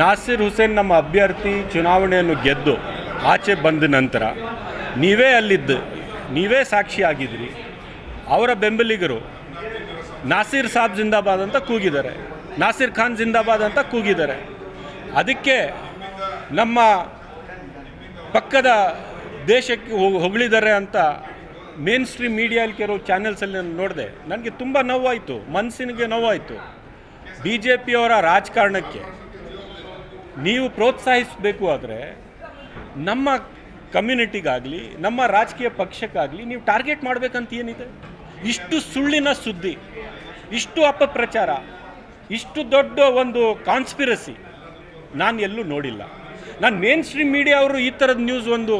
ನಾಸಿರ್ ಹುಸೇನ್ ನಮ್ಮ ಅಭ್ಯರ್ಥಿ ಚುನಾವಣೆಯನ್ನು ಗೆದ್ದು ಆಚೆ ಬಂದ ನಂತರ ನೀವೇ ಅಲ್ಲಿದ್ದು, ನೀವೇ ಸಾಕ್ಷಿಯಾಗಿದ್ರಿ ಅವರ ಬೆಂಬಲಿಗರು ನಾಸಿರ್ ಸಾಬ್ ಜಿಂದಾಬಾದ್ ಅಂತ ಕೂಗಿದ್ದಾರೆ. ನಾಸಿರ್ ಖಾನ್ ಜಿಂದಾಬಾದ್ ಅಂತ ಕೂಗಿದ್ದಾರೆ. ಅದಕ್ಕೆ ನಮ್ಮ ಪಕ್ಕದ ದೇಶಕ್ಕೆ ಹೊಗಳಿದ್ದಾರೆ ಅಂತ ಮೇನ್ ಸ್ಟ್ರೀಮ್ ಮೀಡಿಯಲ್ಲಿ ಕೆಲವು ಚಾನೆಲ್ಸಲ್ಲಿ ನಾನು ನೋಡಿದೆ. ನನಗೆ ತುಂಬ ನೋವಾಯಿತು. ಮನಸ್ಸಿನಿಗೆ ನೋವಾಯಿತು. ಬಿ ಜೆ ಪಿಯವರ ರಾಜಕಾರಣಕ್ಕೆ ನೀವು ಪ್ರೋತ್ಸಾಹಿಸಬೇಕು ಆದರೆ ನಮ್ಮ ಕಮ್ಯುನಿಟಿಗಾಗಲಿ, ನಮ್ಮ ರಾಜಕೀಯ ಪಕ್ಷಕ್ಕಾಗಲಿ ನೀವು ಟಾರ್ಗೆಟ್ ಮಾಡಬೇಕಂತ ಏನಿದೆ? ಇಷ್ಟು ಸುಳ್ಳಿನ ಸುದ್ದಿ, ಇಷ್ಟು ಅಪಪ್ರಚಾರ, ಇಷ್ಟು ದೊಡ್ಡ ಒಂದು ಕಾನ್ಸ್ಪಿರಸಿ ನಾನು ಎಲ್ಲೂ ನೋಡಿಲ್ಲ. ನಾನು ಮೇನ್ ಸ್ಟ್ರೀಮ್ ಮೀಡಿಯಾ ಅವರು ಈ ಥರದ ನ್ಯೂಸ್ ಒಂದು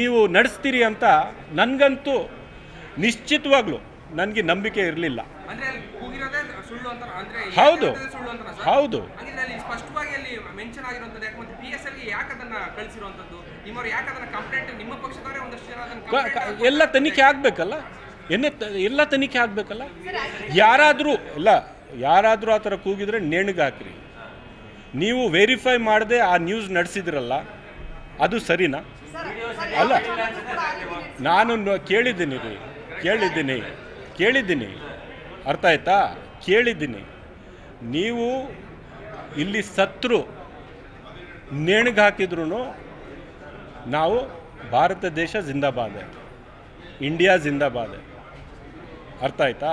ನೀವು ನಡೆಸ್ತೀರಿ ಅಂತ ನನಗಂತೂ ನಿಶ್ಚಿತವಾಗ್ಲೂ ನನಗೆ ನಂಬಿಕೆ ಇರಲಿಲ್ಲ. ಹೌದು. ಹೌದು. ಎಲ್ಲ ತನಿಖೆ ಆಗಬೇಕಲ್ಲ? ಎನ್ನೆ ಎಲ್ಲ ತನಿಖೆ ಆಗಬೇಕಲ್ಲ? ಯಾರಾದರೂ ಇಲ್ಲ ಯಾರಾದರೂ ಆ ಥರ ಕೂಗಿದ್ರೆ ನೇಣಿಗಾಕ್ರಿ ನೀವು ವೆರಿಫೈ ಮಾಡದೆ ಆ ನ್ಯೂಸ್ ನಡೆಸಿದ್ರಲ್ಲ ಅದು ಸರಿನಾ? ಅಲ್ಲ ನಾನು ಕೇಳಿದ್ದೀನಿ ರೀ. ಕೇಳಿದ್ದೀನಿ. ಕೇಳಿದ್ದೀನಿ. ಅರ್ಥ ಆಯ್ತಾ? ಕೇಳಿದ್ದೀನಿ. ನೀವು ಇಲ್ಲಿ ಸತ್ರು ನೇಣಿಗೆ ಹಾಕಿದ್ರು ನಾವು ಭಾರತ ದೇಶ ಜಿಂದಾಬಾದ್. ಇಂಡಿಯಾ ಜಿಂದಾಬಾದ್. ಅರ್ಥ ಆಯ್ತಾ?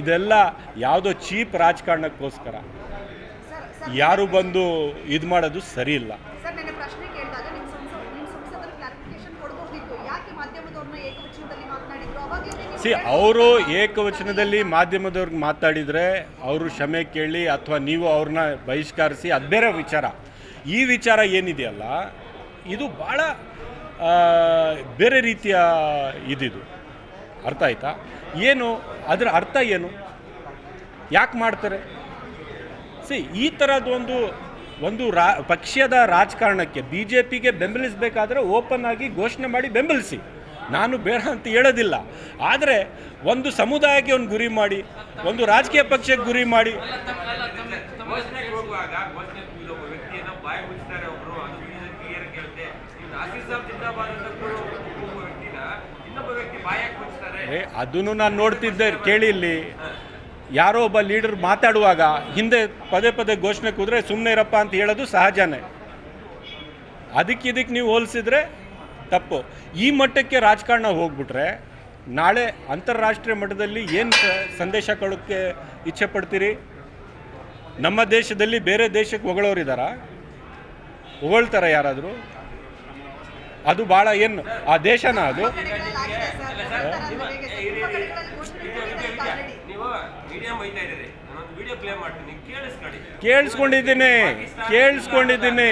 ಇದೆಲ್ಲ ಯಾವುದೋ ಚೀಪ್ ರಾಜಕಾರಣಕ್ಕೋಸ್ಕರ. ಯಾರು ಬಂದು ಇದು ಮಾಡೋದು ಸರಿ ಇಲ್ಲ. ಸಿ ಅವರು ಏಕವಚನದಲ್ಲಿ ಮಾಧ್ಯಮದವ್ರಿಗೆ ಮಾತಾಡಿದರೆ ಅವರು ಕ್ಷಮೆ ಕೇಳಿ ಅಥವಾ ನೀವು ಅವ್ರನ್ನ ಬಹಿಷ್ಕರಿಸಿ ಅದು ಬೇರೆ ವಿಚಾರ. ಈ ವಿಚಾರ ಏನಿದೆಯಲ್ಲ ಇದು ಭಾಳ ಬೇರೆ ರೀತಿಯ ಇದಿದು. ಅರ್ಥ ಆಯ್ತಾ? ಏನು ಅದರ ಅರ್ಥ ಏನು? ಯಾಕೆ ಮಾಡ್ತಾರೆ? ಸಿ ಈ ಥರದೊಂದು ಒಂದು ಒಂದು ರಾ ಪಕ್ಷದ ರಾಜಕಾರಣಕ್ಕೆ ಬಿ ಜೆ ಪಿಗೆ ಬೆಂಬಲಿಸಬೇಕಾದ್ರೆ ಓಪನ್ ಆಗಿ ಘೋಷಣೆ ಮಾಡಿ ಬೆಂಬಲಿಸಿ. ನಾನು ಬೇಡ ಅಂತ ಹೇಳೋದಿಲ್ಲ. ಆದರೆ ಒಂದು ಸಮುದಾಯಕ್ಕೆ ಒಂದು ಗುರಿ ಮಾಡಿ, ಒಂದು ರಾಜಕೀಯ ಪಕ್ಷಕ್ಕೆ ಗುರಿ ಮಾಡಿ. ಅದನ್ನು ನಾನು ನೋಡ್ತಿದ್ದೆ, ಕೇಳಿ ಇಲ್ಲಿ. ಯಾರೋ ಒಬ್ಬ ಲೀಡರ್ ಮಾತಾಡುವಾಗ ಹಿಂದೆ ಪದೇ ಪದೇ ಘೋಷಣೆ ಕೂದ್ರೆ ಸುಮ್ಮನೆ ಇರಪ್ಪ ಅಂತ ಹೇಳೋದು ಸಹಜನೇ. ಅದಕ್ಕೆ ಇದಕ್ಕೆ ನೀವು ಹೋಲಿಸಿದ್ರೆ ತಪ್ಪು. ಈ ಮಟ್ಟಕ್ಕೆ ರಾಜಕಾರಣ ಹೋಗ್ಬಿಟ್ರೆ ನಾಳೆ ಅಂತಾರಾಷ್ಟ್ರೀಯ ಮಟ್ಟದಲ್ಲಿ ಏನು ಸಂದೇಶ ಕೊಡೋಕ್ಕೆ ಇಚ್ಛೆ ಪಡ್ತೀರಿ? ನಮ್ಮ ದೇಶದಲ್ಲಿ ಬೇರೆ ದೇಶಕ್ಕೆ ಹೊಗಳೋರಿದ್ದಾರ ಹೊಗಳ್ತಾರ ಯಾರಾದರೂ? ಅದು ಭಾಳ ಏನು, ಆ ದೇಶನ ಅದು? ಕೇಳಿಸ್ಕೊಂಡಿದ್ದೀನಿ ಕೇಳಿಸ್ಕೊಂಡಿದ್ದೀನಿ.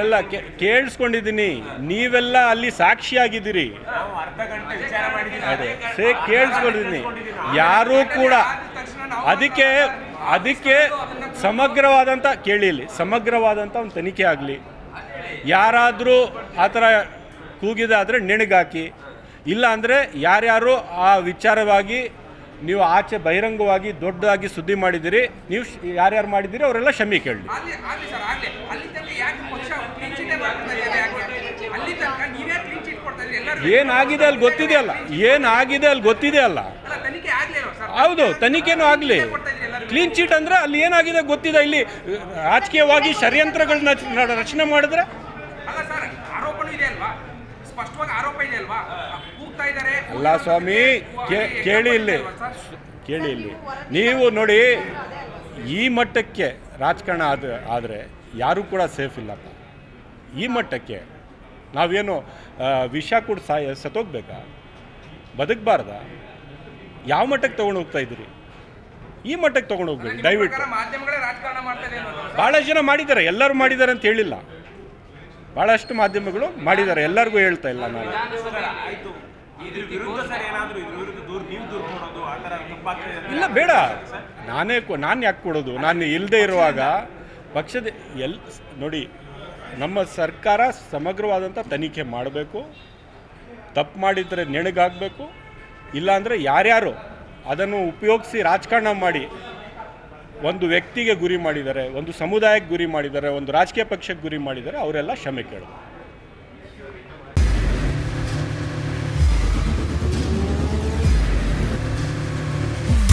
ಇಲ್ಲ ಕೇಳಿಸ್ಕೊಂಡಿದ್ದೀನಿ. ನೀವೆಲ್ಲ ಅಲ್ಲಿ ಸಾಕ್ಷಿಯಾಗಿದ್ದೀರಿ. ಸೇ ಕೇಳಿಸ್ಕೊಂಡಿದ್ದೀನಿ. ಯಾರೂ ಕೂಡ ಅದಕ್ಕೆ ಅದಕ್ಕೆ ಸಮಗ್ರವಾದಂಥ ಕೇಳಿಲಿ ಸಮಗ್ರವಾದಂಥ ಒಂದು ತನಿಖೆ ಆಗಲಿ. ಯಾರಾದರೂ ಆ ಥರ ಕೂಗಿದಾದರೆ ನೆಣಗಾಕಿ. ಇಲ್ಲ ಅಂದರೆ ಯಾರ್ಯಾರು ಆ ವಿಚಾರವಾಗಿ ನೀವು ಆಚೆ ಬಹಿರಂಗವಾಗಿ ದೊಡ್ಡದಾಗಿ ಸುದ್ದಿ ಮಾಡಿದಿರಿ ನೀವು ಯಾರ್ಯಾರು ಮಾಡಿದಿರಿ ಅವರೆಲ್ಲ ಕ್ಷಮೆ ಕೇಳಿ ಏನಾಗಿದೆ ಅಲ್ಲಿ ಗೊತ್ತಿದೆ ಅಲ್ಲ ಏನಾಗಿದೆ ಅಲ್ಲಿ ಗೊತ್ತಿದೆಯಲ್ಲ ಏನಾಗಿದೆ ಅಲ್ಲಿ ಗೊತ್ತಿದೆ ಅಲ್ಲ. ಹೌದು ತನಿಖೆನೂ ಆಗಲಿ. ಕ್ಲೀನ್ ಚೀಟ್ ಅಂದ್ರೆ ಅಲ್ಲಿ ಏನಾಗಿದೆ ಗೊತ್ತಿದೆ ಇಲ್ಲಿ ರಾಜಕೀಯವಾಗಿ ಷಡ್ಯಂತ್ರಗಳನ್ನ ರಚನೆ ಮಾಡಿದ್ರೆ? ಸ್ಪಷ್ಟವಾಗಿ ಆರೋಪ ಇದೆ ಅಲ್ವಾ? ಅಲ್ಲ ಸ್ವಾಮಿ ಕೇಳಿ ಇಲ್ಲಿ. ಕೇಳಿ ಇಲ್ಲಿ. ನೀವು ನೋಡಿ ಈ ಮಟ್ಟಕ್ಕೆ ರಾಜಕಾರಣ ಆದ ಆದರೆ ಯಾರೂ ಕೂಡ ಸೇಫ್ ಇಲ್ಲಪ್ಪ. ಈ ಮಟ್ಟಕ್ಕೆ ನಾವೇನು ವಿಷ ಕೂಡ ಸಾಯ ಸತ್ತೋಗ್ಬೇಕಾ? ಬದುಕಬಾರ್ದ? ಯಾವ ಮಟ್ಟಕ್ಕೆ ತೊಗೊಂಡು ಹೋಗ್ತಾ ಇದ್ದೀರಿ? ಈ ಮಟ್ಟಕ್ಕೆ ತೊಗೊಂಡು ಹೋಗ್ಬೇಕು ದಯವಿಟ್ಟು. ಭಾಳಷ್ಟು ಜನ ಮಾಡಿದ್ದಾರೆ ಎಲ್ಲರೂ ಮಾಡಿದ್ದಾರೆ ಅಂತ ಹೇಳಿಲ್ಲ. ಭಾಳಷ್ಟು ಮಾಧ್ಯಮಗಳು ಮಾಡಿದ್ದಾರೆ ಎಲ್ಲರಿಗೂ ಹೇಳ್ತಾ ಇಲ್ಲ ನಾನು. ಇಲ್ಲ, ಬೇಡ. ನಾನೇ ನಾನು ಯಾಕೆ ಕೊಡೋದು? ನಾನು ಇಲ್ಲದೆ ಇರುವಾಗ ಪಕ್ಷದ ಎಲ್ ನೋಡಿ, ನಮ್ಮ ಸರ್ಕಾರ ಸಮಗ್ರವಾದಂಥ ತನಿಖೆ ಮಾಡಬೇಕು. ತಪ್ಪು ಮಾಡಿದರೆ ನೆಣಗಾಗಬೇಕು ಇಲ್ಲಾಂದರೆ ಯಾರ್ಯಾರು ಅದನ್ನು ಉಪಯೋಗಿಸಿ ರಾಜಕಾರಣ ಮಾಡಿ, ಒಂದು ವ್ಯಕ್ತಿಗೆ ಗುರಿ ಮಾಡಿದ್ದಾರೆ ಒಂದು ಸಮುದಾಯಕ್ಕೆ ಗುರಿ ಮಾಡಿದ್ದಾರೆ ಒಂದು ರಾಜಕೀಯ ಪಕ್ಷಕ್ಕೆ ಗುರಿ ಮಾಡಿದ್ದಾರೆ ಅವರೆಲ್ಲ ಕ್ಷಮೆ ಕೇಳಬೇಕು